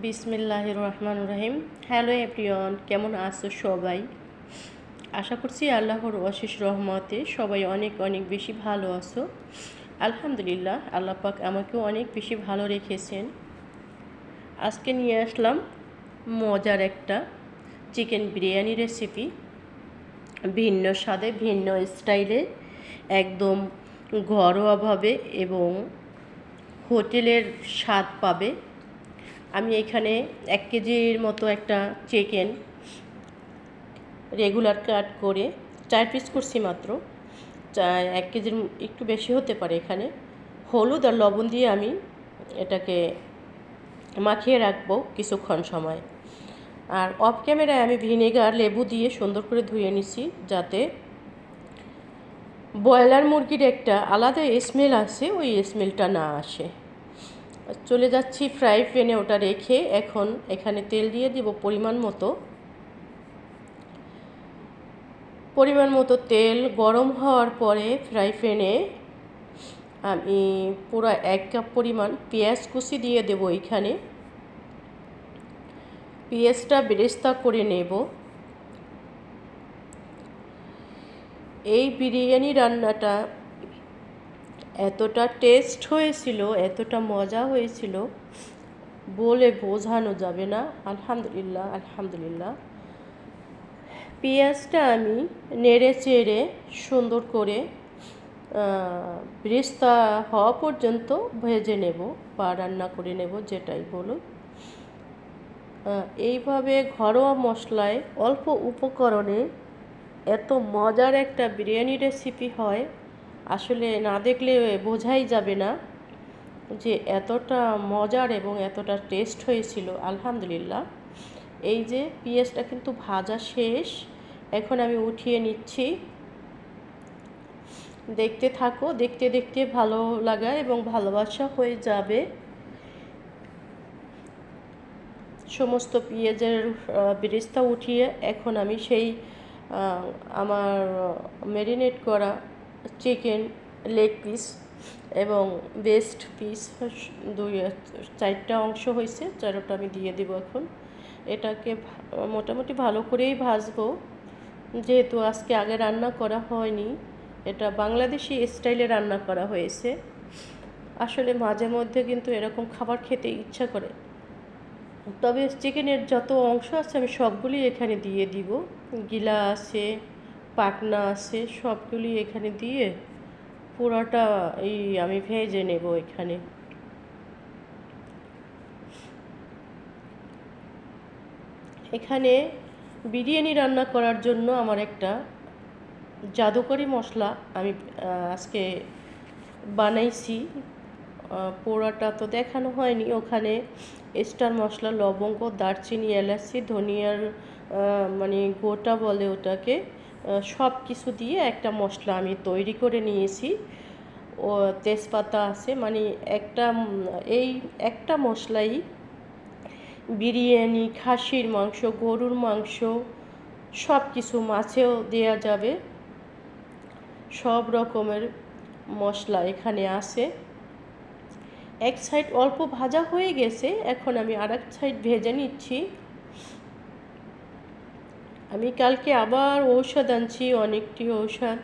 বিসমিল্লাহ রহমান রহিম hello everyone, কেমন আছো সবাই? আশা করছি আল্লাহর অশেষ রহমতে সবাই অনেক অনেক বেশি ভালো আছো। আলহামদুলিল্লাহ, আল্লাহ পাক আমাকেও অনেক বেশি ভালো রেখেছেন। আজকে নিয়ে আসলাম মজার একটা চিকেন বিরিয়ানি রেসিপি। ভিন্ন স্বাদে, ভিন্ন স্টাইলে, একদম ঘরোয়াভাবে এবং হোটেলের স্বাদ পাবে। আমি এখানে এক কেজির মতো একটা চিকেন রেগুলার কাট করে চার পিস করছি মাত্র। এক কেজির একটু বেশি হতে পারে এখানে। হলুদ আর লবণ দিয়ে আমি এটাকে মাখিয়ে রাখব কিছুক্ষণ সময়। আর অফ ক্যামেরায় আমি ভিনেগার, লেবু দিয়ে সুন্দর করে ধুয়ে নিছি যাতে ব্রয়লার মুরগির একটা আলাদা স্মেল আছে ওই স্মেলটা না আসে। চলে যাচ্ছি ফ্রাই প্যানে ওটা রেখে এখন এখানে তেল দিয়ে দিব পরিমাণ মতো। পরিমাণ মতো তেল গরম হওয়ার পরে ফ্রাই প্যানে আমি পুরো এক কাপ পরিমাণ পেঁয়াজ কুচি দিয়ে দেবো এখানে। পেঁয়াজটা বেরেস্তা করে নেব। এই বিরিয়ানি রান্নাটা এতটা টেস্ট হয়েছিল, এতটা মজা হয়েছিল বলে বোঝানো যাবে না। আলহামদুলিল্লাহ আলহামদুলিল্লাহ। পেঁয়াজটা আমি নেড়ে চেড়ে সুন্দর করে ব্রেস্তা হওয়া পর্যন্ত ভেজে নেব বা রান্না করে নেব, যেটাই বলুন। এইভাবে ঘরোয়া মশলায় অল্প উপকরণে এত মজার একটা বিরিয়ানি রেসিপি হয়। আসলে না দেখলে বোঝাই যাবে না যে এতটা মজার এবং এতটা টেস্ট হয়েছিল, আলহামদুলিল্লাহ। এই যে পেঁয়াজটা কিন্তু ভাজা শেষ, এখন আমি উঠিয়ে নিচ্ছি। দেখতে থাকো, দেখতে দেখতে ভালো লাগা এবং ভালোবাসা হয়ে যাবে। সমস্ত পেঁয়াজের বেরেস্তা উঠিয়ে এখন আমি সেই আমার ম্যারিনেট করা চিকেন লেগ পিস এবং বেস্ট পিস দুই, চারটা অংশ হয়েছে, চারোটা আমি দিয়ে দেবো এখন। এটাকে মোটামুটি ভালো করেই ভাজবো। যেহেতু আজকে আগে রান্না করা হয়নি, এটা বাংলাদেশি স্টাইলে রান্না করা হয়েছে। আসলে মাঝে মধ্যে কিন্তু এরকম খাবার খেতে ইচ্ছা করে। তবে চিকেনের যত অংশ আছে আমি সবগুলি এখানে দিয়ে দিব। গিলা আছে পাকনা আছে, সবগুলি এখানে দিয়ে পুরোটা এই আমি ভেজে নেব এখানে। এখানে বিরিয়ানি রান্না করার জন্য আমার একটা জাদুকরি মশলা আমি আজকে বানাইছি। পোড়াটা তো দেখানো হয়নি। ওখানে স্টার মশলা, লবঙ্গ, দারচিনি, এলাচি, ধনিয়ার মানে গোটা বলে ওটাকে সব কিছু দিয়ে একটা মশলা আমি তৈরি করে নিয়েছি। ও, তেজপাতা আছে মানে একটা এই একটা মশলাই, বিরিয়ানি, খাসির মাংস, গরুর মাংস, সব কিছু মাছেও দেয়া যাবে। সব রকমের মশলা এখানে আছে। এক সাইড অল্প ভাজা হয়ে গেছে, এখন আমি আর এক সাইড ভেজে নিচ্ছি। আমি কালকে আবার ঔষধ আনছি, অনেকটি ঔষধ।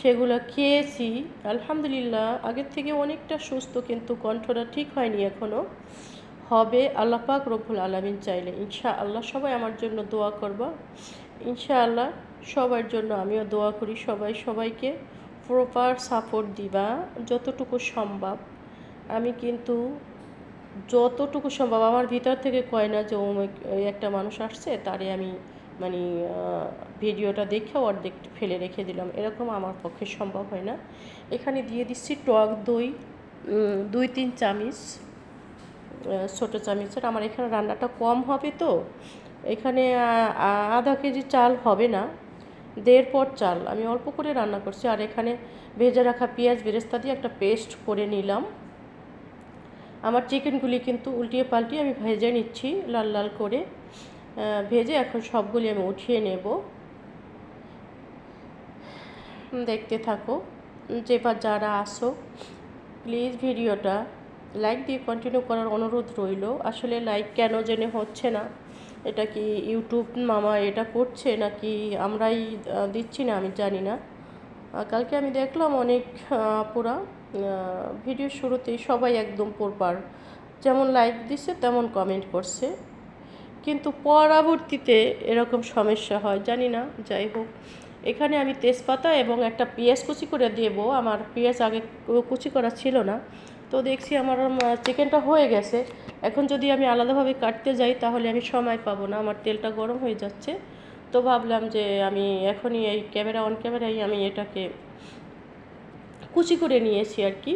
সেগুলো খেয়েছি। আলহামদুলিল্লাহ, আগের থেকে অনেকটা সুস্থ, কিন্তু কণ্ঠটা ঠিক হয়নি এখনও হবে আল্লাহ পাক রব্বুল আলমিন চাইলে। ইনশা আল্লাহ সবাই আমার জন্য দোয়া করবা। ইনশা আল্লাহ সবার জন্য আমিও দোয়া করি সবাই সবাইকে। প্রপার সাপোর্ট দিবা, যতটুকু সম্ভব। আমি কিন্তু যতটুকু সম্ভব, আমার ভিতর থেকে কয় না যে ও একটা মানুষ আসছে, তারে আমি মানে ভিডিওটা দেখে অর্ধেক ফেলে রেখে দিলাম। এরকম আমার পক্ষে সম্ভব হয় না। এখানে দিয়ে দিচ্ছি টক দই দুই তিন চামিচ ছোটো চামিচের। আমার এখানে রান্নাটা কম হবে তো। এখানে আধা কেজি চাল হবে না। দেড় পট চাল। আমি অল্প করে রান্না করছি। আর এখানে ভেজে রাখা পেঁয়াজ বেরেস্তা দিয়ে একটা পেস্ট করে নিলাম। আমার চিকেনগুলি কিন্তু উল্টিয়ে পাল্টিয়ে আমি ভেজে নিচ্ছি লাল লাল করে। ভেজে এখন সবগুলি আমি উঠিয়ে নেব। দেখতে থাকো। যেবার যারা আসো প্লিজ ভিডিওটা লাইক দিয়ে কন্টিনিউ করার অনুরোধ রইল। আসলে লাইক কেন জেনে হচ্ছে না? এটা কি ইউটিউব মামা এটা করছে নাকি আমরাই দিচ্ছি না আমি জানি না। কালকে আমি দেখলাম অনেক পুরা ভিডিও শুরুতেই সবাই একদম পরপার যেমন লাইক দিচ্ছে তেমন কমেন্ট করছে। কিন্তু পরবর্তীতে এরকম সমস্যা হয়, জানি না, যাই হোক। এখানে আমি তেজপাতা এবং একটা পেঁয়াজ কুচি করে দেব। আমার পেঁয়াজ আগে কুচি করা ছিল না। তো দেখছি আমার চিকেনটা হয়ে গেছে। এখন যদি আমি আলাদাভাবে কাটতে যাই, তাহলে আমি সময় পাবো না। আমার তেলটা গরম হয়ে যাচ্ছে। তো ভাবলাম যে আমি এখনই এই ক্যামেরা অন ক্যামেরাই আমি এটাকে কুচি করে নিয়েছি আর কি।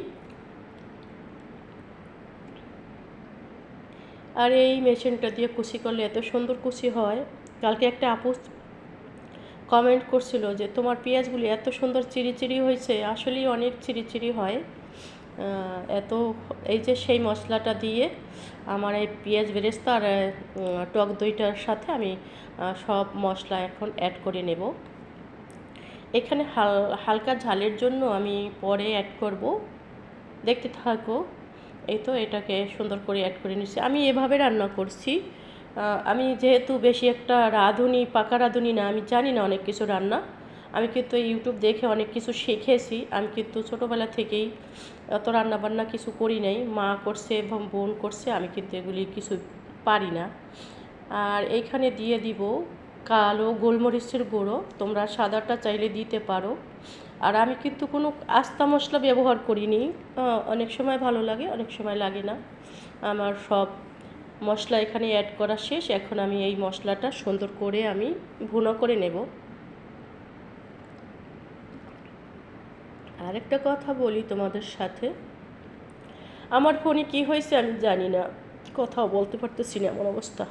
আর এই মেশিনটা দিয়ে কুচি করলে এত সুন্দর কুচি হয়। কালকে একটা আপু কমেন্ট করছিল যে, তোমার পেঁয়াজগুলি এত সুন্দর চিরি হয়েছে, আসলেই অনেক চিরি হয়। এত এই যে সেই মশলাটা দিয়ে আমার এই পেঁয়াজ বেরেস্তা আর টক দইটার সাথে আমি সব মশলা এখন অ্যাড করে নেব। এখানে হাল, হালকা ঝালের জন্য আমি পরে অ্যাড করব। দেখতে থাকো। এই তো এটাকে সুন্দর করে অ্যাড করে নিচ্ছি। আমি এভাবে রান্না করছি। আমি যেহেতু বেশি একটা রাঁধুনি, পাকা রাঁধুনি না, আমি জানি না অনেক কিছু রান্না। আমি কিন্তু ইউটিউব দেখে অনেক কিছু শিখেছি। আমি কিন্তু ছোটোবেলা থেকেই অত রান্নাবান্না কিছু করি নাই। মা করছে এবং বোন করছে, আমি কিন্তু এগুলি কিছু পারি না। আর এইখানে দিয়ে দিব কালো গোলমরিচের গুঁড়ো। তোমরা সাদাটা চাইলে দিতে পারো। আর আমি কিন্তু কোনো আস্তা মশলা ব্যবহার করিনি। অনেক সময় ভালো লাগে, অনেক সময় লাগে না। আমার সব মশলা এখানে অ্যাড করা শেষ। এখন আমি এই মশলাটা সুন্দর করে আমি ভুনো করে নেব। আরেকটা কথা বলি তোমাদের সাথে। আমার ফোনে কি হয়েছে আমি জানি না। কথাও বলতে পারতেছি না এমন অবস্থা।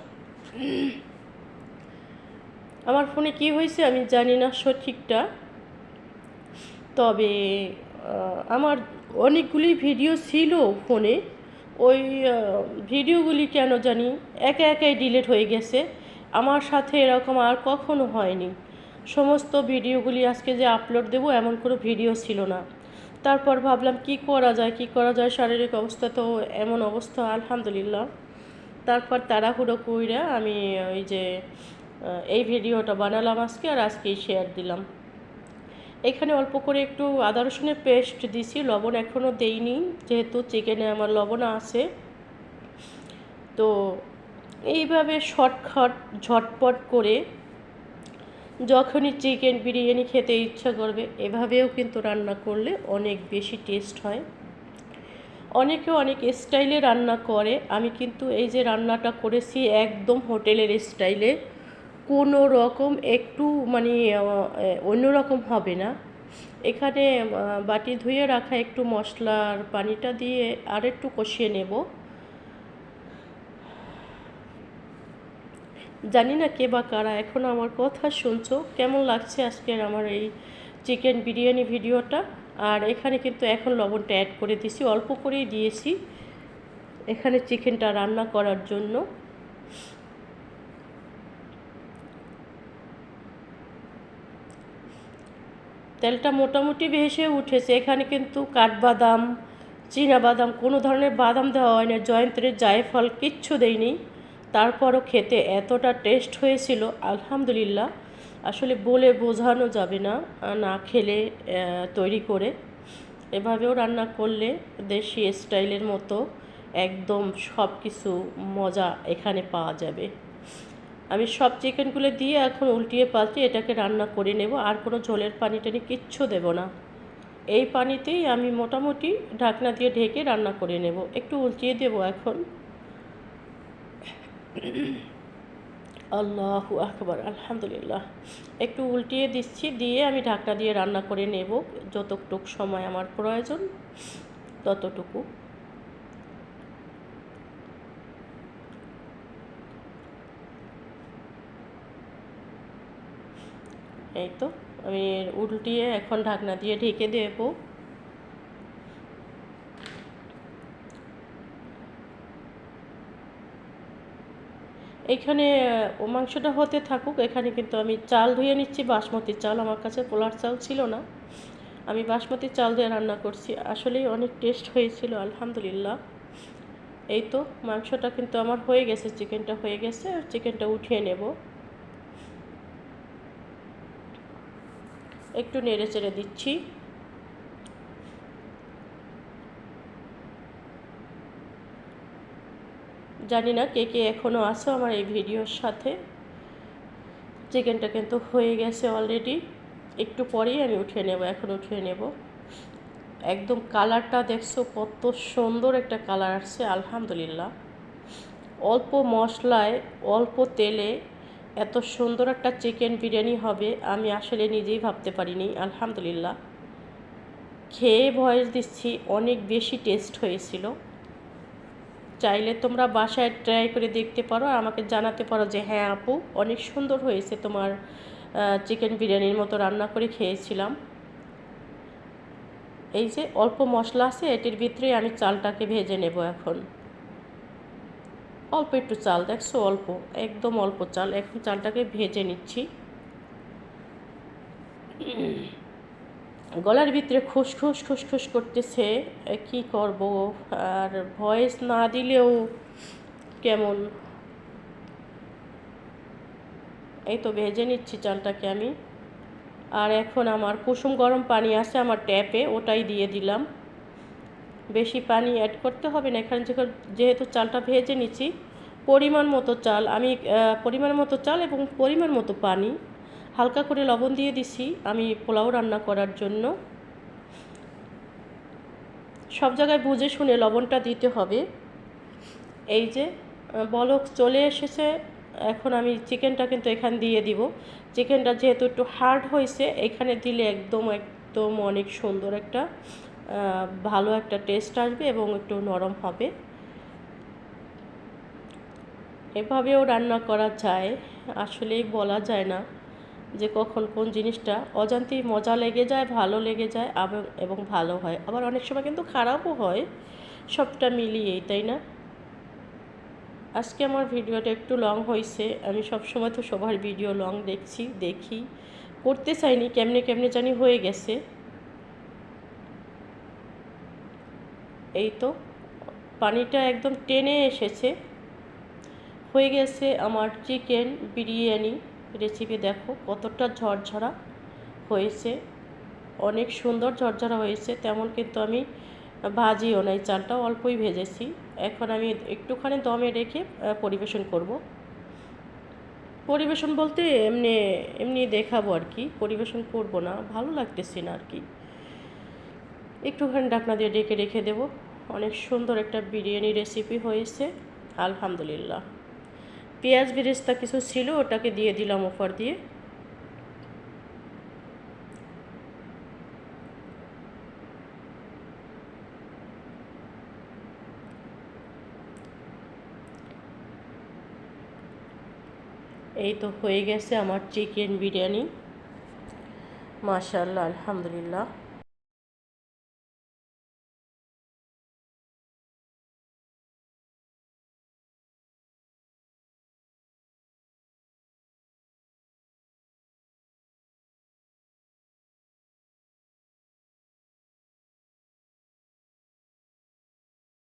আমার ফোনে কি হয়েছে আমি জানি না সঠিকটা। তবে আমার অনেকগুলি ভিডিও ছিল ফোনে। ওই ভিডিওগুলি কেন জানি একা একাই ডিলিট হয়ে গেছে। আমার সাথে এরকম আর কখনো হয়নি। সমস্ত ভিডিওগুলি আজকে যে আপলোড দেবো এমন কোনো ভিডিও ছিল না। তারপর ভাবলাম, কি করা যায়, কি করা যায়? শারীরিক অবস্থা তো এমন অবস্থা, আলহামদুলিল্লাহ। তারপর তাড়াহুড়ো কইরা আমি ওই যে এই ভিডিওটা বানালাম আজকে আর আজকেই শেয়ার দিলাম। এখানে অল্প করে একটু আদা রসুনের পেস্ট দিছি লবণ এখনও দেইনি, যেহেতু চিকেনে আমার লবণ আছে। তো এইভাবে শর্টকাট ঝটপট করে যখনই চিকেন বিরিয়ানি খেতে ইচ্ছা করবে, এভাবেও কিন্তু রান্না করলে অনেক বেশি টেস্ট হয়। অনেকে অনেক স্টাইলে রান্না করে, আমি কিন্তু এই যে রান্নাটা করেছি একদম হোটেলের স্টাইলে। কোনো রকম একটু মানে অন্য রকম হবে না। এখানে বাটি ধুয়ে রাখা একটু মশলার পানিটা দিয়ে আর একটু কষিয়ে নেব। জানি না কে বা কারা, এখন আমার কথা শুনছো। কেমন লাগছে আজকের আমার এই চিকেন বিরিয়ানি ভিডিওটা? আর এখানে কিন্তু এখন লবণটা অ্যাড করে দিয়েছি অল্প করেই দিয়েছি। এখানে চিকেনটা রান্না করার জন্য। তেলটা মোটামুটি ভেসে উঠেছে। এখানে কিন্তু কাঠবাদাম বাদাম কোনো ধরনের বাদাম দেওয়া হয় না জয়ন্ত্রের জায়ফল কিচ্ছু দেয়নি। তারপরও খেতে এতটা টেস্ট হয়েছিল, আলহামদুলিল্লাহ। আসলে বলে বোঝানো যাবে না না খেলে তৈরি করে। এভাবেও রান্না করলে দেশি স্টাইলের মতো একদম সব কিছু মজা এখানে পাওয়া যাবে। আমি সব চিকেনগুলো দিয়ে এখন উল্টিয়ে পাল্টে এটাকে রান্না করে নেব, আর কোনো ঝোলের পানি টানি কিচ্ছু দেব না। এই পানিতেই আমি মোটামুটি ঢাকনা দিয়ে ঢেকে রান্না করে নেব। একটু উল্টিয়ে দেব এখন। আল্লাহ আকবার, আলহামদুলিল্লাহ। একটু উল্টিয়ে দিচ্ছি, দিয়ে আমি ঢাকনা দিয়ে রান্না করে নেব, যতটুক সময় আমার প্রয়োজন ততটুকু। এই তো, আমি উল্টিয়ে এখন ঢাকনা দিয়ে ঢেকে দেব। এখানে ও মাংসটা হতে থাকুক, এখানে কিন্তু আমি চাল ধুয়ে নিচ্ছি, বাসমতি চাল, আমার কাছে পোলার চাল ছিল না। আমি বাসমতি চাল দিয়ে রান্না করছি, আসলেই অনেক টেস্ট হয়েছিল, আলহামদুলিল্লাহ। এই তো, মাংসটা কিন্তু আমার হয়ে গেছে চিকেনটা হয়ে গেছে চিকেনটা উঠিয়ে নেব। একটু নেড়ে চেড়ে দিচ্ছি। জানি না কে কে এখনও আছো আমার এই ভিডিওর সাথে। চিকেনটা কিন্তু হয়ে গেছে অলরেডি একটু পরেই আমি উঠিয়ে নেব, এখন উঠিয়ে নেব। একদম কালারটা দেখছ, কত সুন্দর একটা কালার আসছে, আলহামদুলিল্লাহ। অল্প মশলায়, অল্প তেলে এত সুন্দর একটা চিকেন বিরিয়ানি হবে, আমি আসলে নিজেই ভাবতে পারিনি, আলহামদুলিল্লাহ। খেয়ে ভয়েস দিচ্ছি, অনেক বেশি টেস্ট হয়েছিল। চাইলে তোমরা বাসায় ট্রাই করে দেখতে পারো, আর আমাকে জানাতে পারো যে হ্যাঁ আপু, অনেক সুন্দর হয়েছে তোমার চিকেন বিরিয়ানির মতো রান্না করে খেয়েছিলাম। এই যে অল্প মশলা আছে, এটির ভিতরে আমি চালটাকে ভেজে নেব এখন। অল্প একটু চাল, দেখছ? অল্প, একদম অল্প চাল। এখন চালটাকে ভেজে নিচ্ছি। গলার ভিতরে খুসখুস খুসখুস করতেছে। কি করব? আর ভয়েস না দিলেও কেমন? এই তো ভেজে নিচ্ছি চালটাকে আমি। আর এখন আমার কুসুম গরম পানি আছে আমার ট্যাপে, ওটাই দিয়ে দিলাম। বেশি পানি অ্যাড করতে হবে না। এখানে যেহেতু চালটা ভেজে নিচ্ছি, পরিমাণ মতো চাল, আমি পরিমাণ মতো চাল এবং পরিমাণ মতো পানি, হালকা করে লবণ দিয়ে দিছি আমি পোলাও রান্না করার জন্য। সব জায়গায় বুঝে শুনে লবণটা দিতে হবে। এই যে বলক চলে এসেছে, এখন আমি চিকেনটা কিন্তু এখান দিয়ে দিব। চিকেনটা যেহেতু একটু হার্ড হয়েছে, এখানে দিলে একদম একদম অনেক সুন্দর একটা ভালো একটা টেস্ট আসবে এবং একটু নরম হবে। এভাবেও রান্না করা যায়, আসলেই বলা যায় না যে কখন কোন জিনিসটা অজান্তেই মজা লেগে যায়, ভালো লেগে যায় এবং ভালো হয়। আবার অনেক সময় কিন্তু খারাপও হয়, সবটা মিলিয়েই, তাই না? আজকে আমার ভিডিওটা একটু লং হয়েছে আমি সব সময় তো সবার ভিডিও লং দেখছি, দেখি, করতে চাইনি, কেমনে কেমনে জানি হয়ে গেছে। এই তো, পানিটা একদম টেনে এসেছে। হয়ে গেছে আমার চিকেন বিরিয়ানি রেসিপি দেখো কতটা ঝরঝরা হয়েছে। অনেক সুন্দর ঝরঝরা হয়েছে, তেমন কিন্তু আমি ভাজিও নাই চালটা অল্পই ভেজেছি। এখন আমি একটুখানি দমে রেখে পরিবেশন করব। পরিবেশন বলতে এমনি এমনি দেখাবো আর কি, পরিবেশন করব না, ভালো লাগতেছে না আর কি। একটুখানি ডাকনা দিয়ে ডেকে রেখে দেব। অনেক সুন্দর একটা বিরিয়ানি রেসিপি হয়েছে। আলহামদুলিল্লাহ। পেঁয়াজ বিরেস্তা কিছু ছিল, ওটাকে দিয়ে দিলাম ওপর দিয়ে। এই তো হয়ে গেছে আমার চিকেন বিরিয়ানি। মাশাল্লাহ আলহামদুলিল্লাহ।